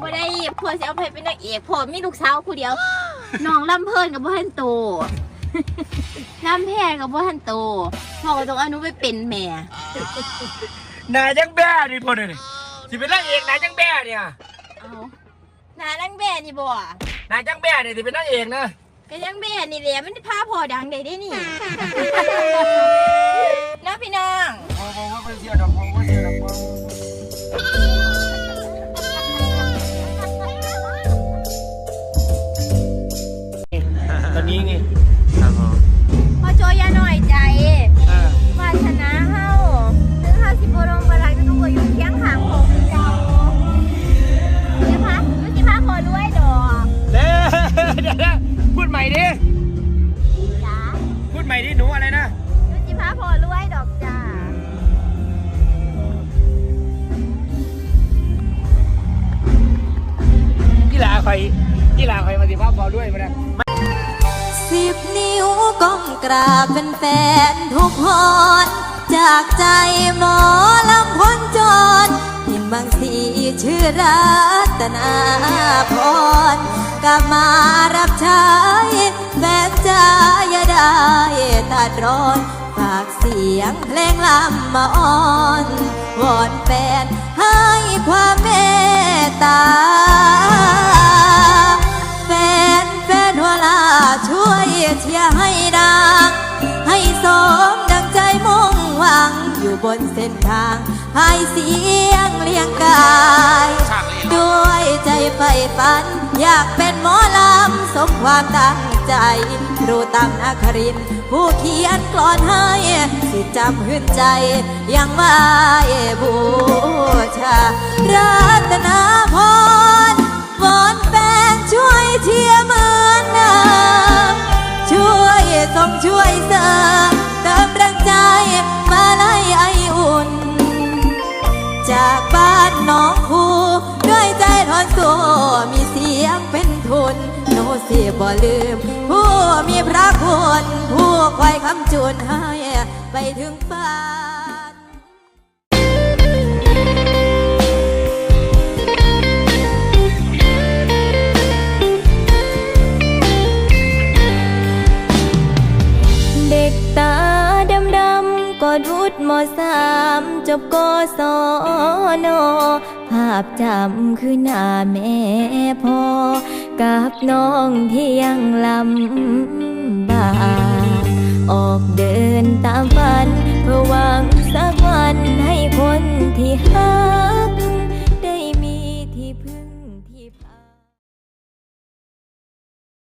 บ่ได้พ่อสิเอาไปเป็นนางเอกพ่อมีลูกสาวคู่เดียว น้องลำเพิ่นกับบ่ทันโตลำแพรกับบ่ทันโตพ่อก็ต้องเอาหนูไปเป็นแม่นายจังแบ้นี่พ่อเนี่ยสิเป็นนางเอกนายจังแบ้เนี่ยเอาหนานังแบ่นี่บ่นายจังแบ้เนี่ยสิเป็นนางเอกนะก็ยังแบ่นี่แหละมันพาพ่อดังได้ได้นี่ นนี้ไงครับผมพ่อโจอย่าหน่อยใจเออวาสนาเฮาถึงเฮาสิบ่ลงบ่รักก็ต้องอยู่เคียงข้างของเจ้าสิพาสิพาพ่อรวยดอกเด้อเดี๋ยวนะพูดใหม่ดิ จ้าพูดใหม่ดิหนูอะไรนะ สิพาพ่อรวยดอกจ้ากีฬาคอยกีฬาคอยมาสิภาพบอลด้วยมาเนี่ย สิบนิ้วก้มกราบเป็นแฟนทุกหอนจากใจหมอลำพ้นจรเห็นบางสีชื่อรัตนาพรกลับมารับใช้แฟนใจอย่าได้ตัดร้อน ฝากเสียงเพลงลำมาอ่อน วอนแฟน บนเส้นทางให้เสียงเลี้ยงกาย ด้วยใจใฝ่ฝัน อยากเป็นหมอลำสมความตั้งใจครูตามนาคริน ผู้เขียนกลอนให้สิจำหืนใจ ยังไม่บูชารัตนาพร จากบ้านหน้องคูด้วยใจทอนสู้มีเสียงเป็นทุนโนสิบ่ลืม ผู้มีพระคุณผู้คอยคำจุนให้ ไปถึงฟ้า มสามจบกศนภาพจำคือหน้าแม่พ่อกับน้องที่ยังลำบากออกเดิน